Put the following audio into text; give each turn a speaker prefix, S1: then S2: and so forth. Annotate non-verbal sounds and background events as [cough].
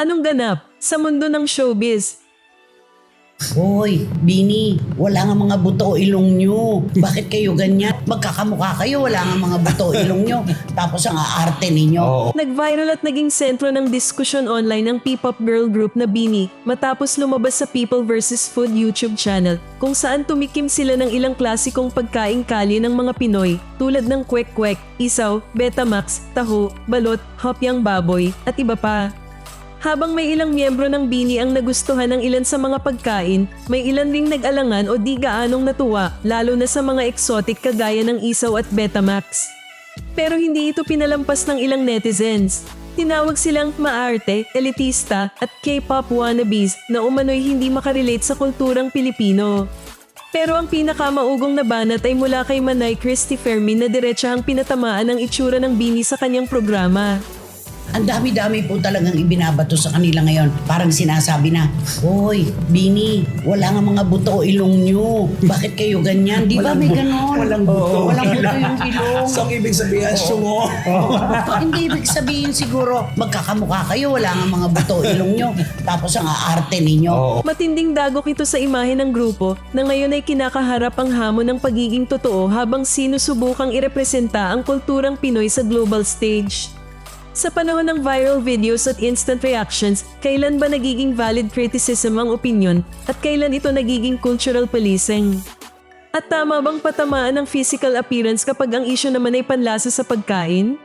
S1: Anong ganap sa mundo ng showbiz?
S2: Hoy, Bini, wala nga mga buto o ilong nyo. Bakit kayo ganyan? Magkakamukha kayo, wala nga mga buto o ilong nyo. Tapos ang aarte ninyo.
S1: Nag-viral at naging sentro ng diskusyon online ang P-pop girl group na Bini matapos lumabas sa People vs. Food YouTube channel kung saan tumikim sila ng ilang klasikong pagkaing kali ng mga Pinoy tulad ng kwek-kwek, isaw, betamax, taho, balot, hopyang baboy at iba pa. Habang may ilang miyembro ng Bini ang nagustuhan ng ilan sa mga pagkain, may ilan ring nag-alangan o di gaanong natuwa, lalo na sa mga exotic kagaya ng isaw at Betamax. Pero hindi ito pinalampas ng ilang netizens. Tinawag silang maarte, elitista at K-pop wannabes na umano'y hindi makarelate sa kulturang Pilipino. Pero ang pinakamaugong na banat ay mula kay Manay Christy Fermin na diretsahang pinatamaan ang itsura ng Bini sa kanyang programa.
S2: Ang dami-dami po talagang ibinabato sa kanila ngayon. Parang sinasabi na, Hoy, Bini, wala nga mga buto o ilong nyo. Bakit kayo ganyan? Di ba may ganon?
S3: Walang buto.
S2: Walang buto yung [laughs] ilong.
S3: So, ang ibig sabihin, sungo.
S2: Hindi ibig sabihin siguro, magkakamukha kayo, wala nga mga buto o ilong nyo. Tapos ang aarte ninyo.
S1: Matinding dagok ito sa imahe ng grupo na ngayon ay kinakaharap ang hamon ng pagiging totoo habang sinusubukang irepresenta ang kulturang Pinoy sa global stage. Sa panahon ng viral videos at instant reactions, kailan ba nagiging valid criticism ang opinion at kailan ito nagiging cultural policing? At tama bang patamaan ng physical appearance kapag ang issue naman ay panlasa sa pagkain?